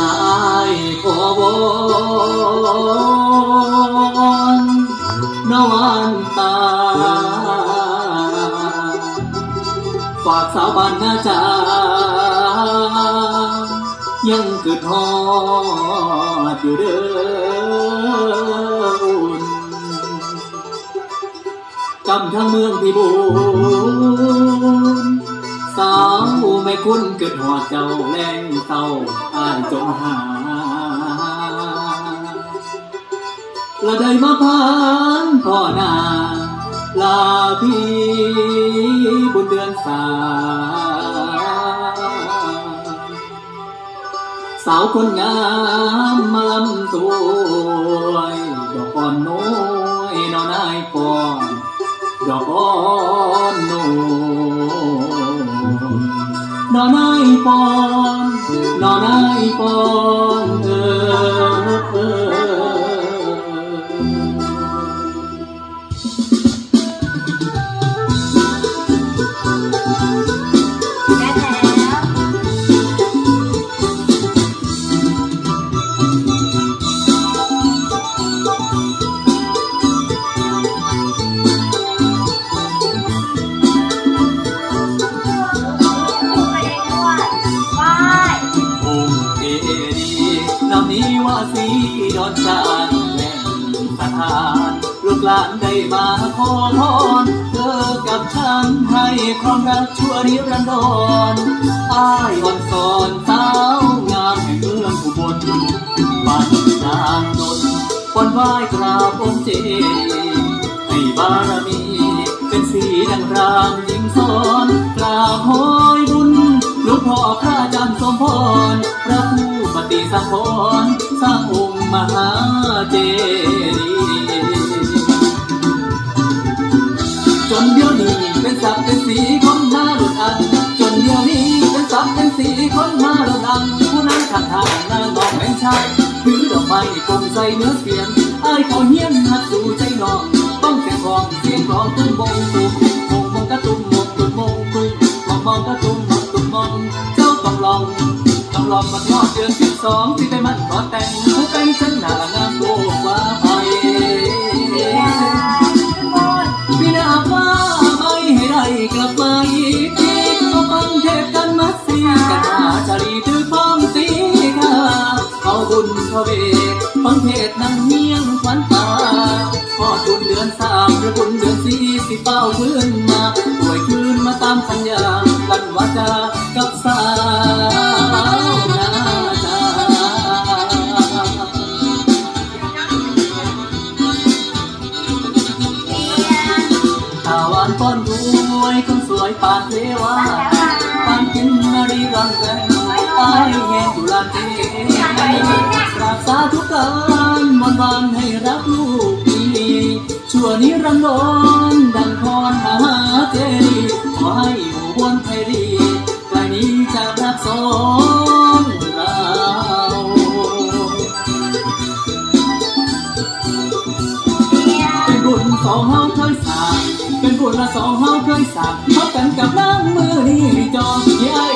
ลายขอวอนนวัตา ฝากสาวบ้านนาจายังเกิดทอดอยู่เดิมกำทั้งเมืองที่บู สาวไม่คุ้นเกิดหอดเจ้าแรงเศร้าอายจงหาละได้มาพันพ่อนาลาพี่บนเดือนสาสาวคนงามมาลำตัวดอกอ่อนน้อยนอนายปอนดอกอ่อนน้อย นอนายปอนนอนายปอน ว่าสีดอนจานแหล่งสถานลูกหลานได้มาขอพรเธอกับฉันให้ความรักชั่วนิรันดรอ้ายวันสอนสาวงามแห่งเมืองอุบลบ้านนางนนท์วันไหว้กราบองค์เจให้บารมีเป็นสีดังรามยิงสอนกราบหอยบุญหลวงพ่อพระจันทร์สมพรพระผู้ปฏิ สังขรสร้างองค์มหาเจดีย์จนเดียวนี้เป็นสับเป็นสีคนหน้าหลุดอัน จนเดียวนี้เป็นสับเป็นสีคนหน้าหลุดอัน ผู้นั้นขัดทางน้าน้องแม่งชายถือดอกไม้กลมใส่เนื้อเสียงไอ้เขาเฮี้ยนหักสู่ใจน้อง ต้องแข่งของเสียงกลองตุ้มบง ต้องลองมาทอเดือนสิบสองที่ได้มันขอแต่งผู้เป็นฉันหน้างามโกว่าไปพี่นาฟ้าไม่ให้ได้กลับมาอีกทีก็ฟังเทศกันมาสีกันหาชาลีถือพร้อมสีค่ะเอาบุญพระเวทฟังเทศนั่งเมียงขวัญตาพอบุญเดือนสามหรือบุญเดือนสี่สิเป้าขึ้นมาป่วยคืนมาตามสัญญากันวาจากับสา ป้อนรวยคนสวยปานเทวาปานกินนารีรังแรงตายแห่งกุลาเทรักษาทุกการวันวานให้รักลูกดีชั่วนิรันดรดังพรมหาเจดีขอให้อยู่บนไทยดีไกลนี้จากรักสองเราเป็นบุญสองเฮาเคยสา เป็นบุญละสองเฮาเคยสร้างพับกันกับน้ำมือนี่จอที่ไอ้ายได้คืนกลับมาพ่อน้อดยัย